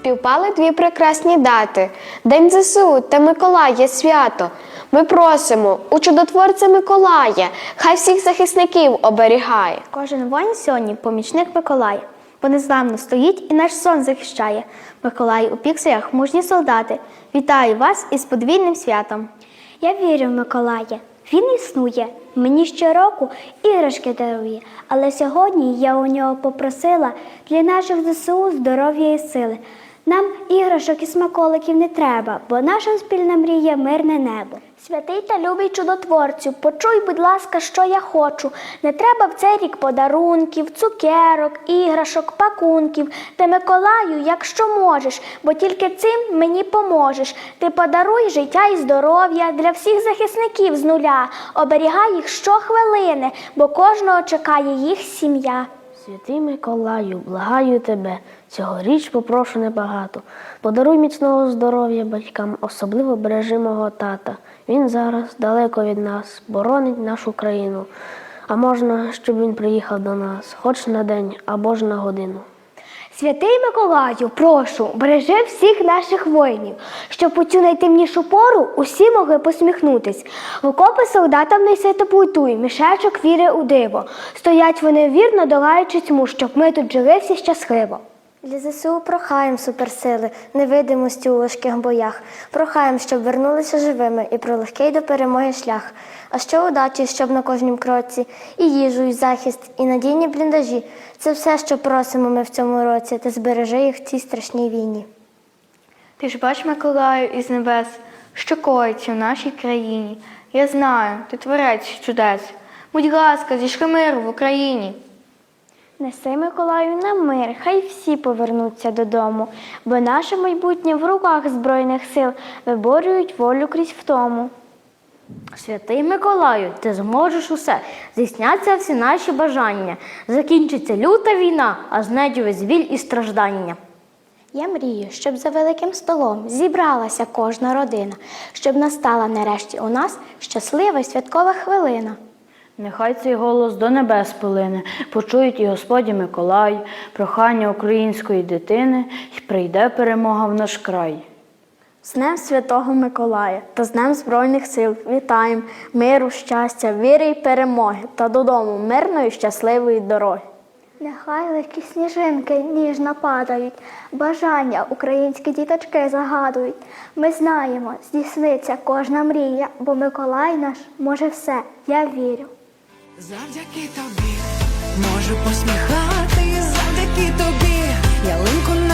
Співпали дві прекрасні дати День ЗСУ та Миколая свято. Ми просимо у чудотворця Миколая, хай всіх захисників оберігає. Кожен воїн сьогодні помічник Миколая, бо незламно стоїть і наш сон захищає. Миколай у пікселях мужні солдати. Вітаю вас із подвійним святом. Я вірю в Миколая. Він існує. Мені щороку іграшки дарує. Але сьогодні я у нього попросила для наших ЗСУ здоров'я і сили. Нам іграшок і смаколиків не треба, бо наша спільна мрія мирне небо. Святий та любий чудотворцю, почуй, будь ласка, що я хочу. Не треба в цей рік подарунків, цукерок, іграшок, пакунків. Ти Миколаю, якщо можеш, бо тільки цим мені поможеш. Ти подаруй життя і здоров'я для всіх захисників з нуля. Оберігай їх щохвилини, бо кожного чекає їх сім'я. Святий Миколаю, благаю тебе, цьогоріч попрошу небагато. Подаруй міцного здоров'я батькам, особливо бережи мого тата. Він зараз далеко від нас, боронить нашу країну. А можна, щоб він приїхав до нас, хоч на день або ж на годину. Святий Миколаю, прошу, бережи всіх наших воїнів, щоб у цю найтемнішу пору усі могли посміхнутись. В окопи солдатам несе теплоту, мішечок віри у диво. Стоять вони вірно, долаючи тьму, щоб ми тут жили всі щасливо. Для ЗСУ прохаєм суперсили, невидимості у важких боях. Прохаєм, щоб вернулися живими і про легкий до перемоги шлях. А ще удачі, щоб на кожнім кроці, і їжу, і захист, і надійні бліндажі. Це все, що просимо ми в цьому році, та збережи їх в цій страшній війні. Ти ж бач, Миколаю, із небес, що коїться в нашій країні. Я знаю, ти творець чудес. Будь ласка, зішли мир в Україні. Неси Миколаю на мир, хай всі повернуться додому, бо наше майбутнє в руках Збройних сил виборюють волю крізь втому. Святий Миколаю, ти зможеш усе, здійсняться всі наші бажання. Закінчиться люта війна, а з нею весь біль і страждання. Я мрію, щоб за великим столом зібралася кожна родина, щоб настала нарешті у нас щаслива святкова хвилина. Нехай цей голос до небес полине, почують і Господі Миколай, прохання української дитини, й прийде перемога в наш край. З Днем Святого Миколая та з Днем Збройних сил вітаємо миру, щастя, віри й перемоги та додому мирної щасливої дороги. Нехай легкі сніжинки ніжно падають, бажання українські діточки загадують. Ми знаємо, здійсниться кожна мрія, бо Миколай наш може все, я вірю. Завдяки тобі можу посміхати, завдяки тобі ялинку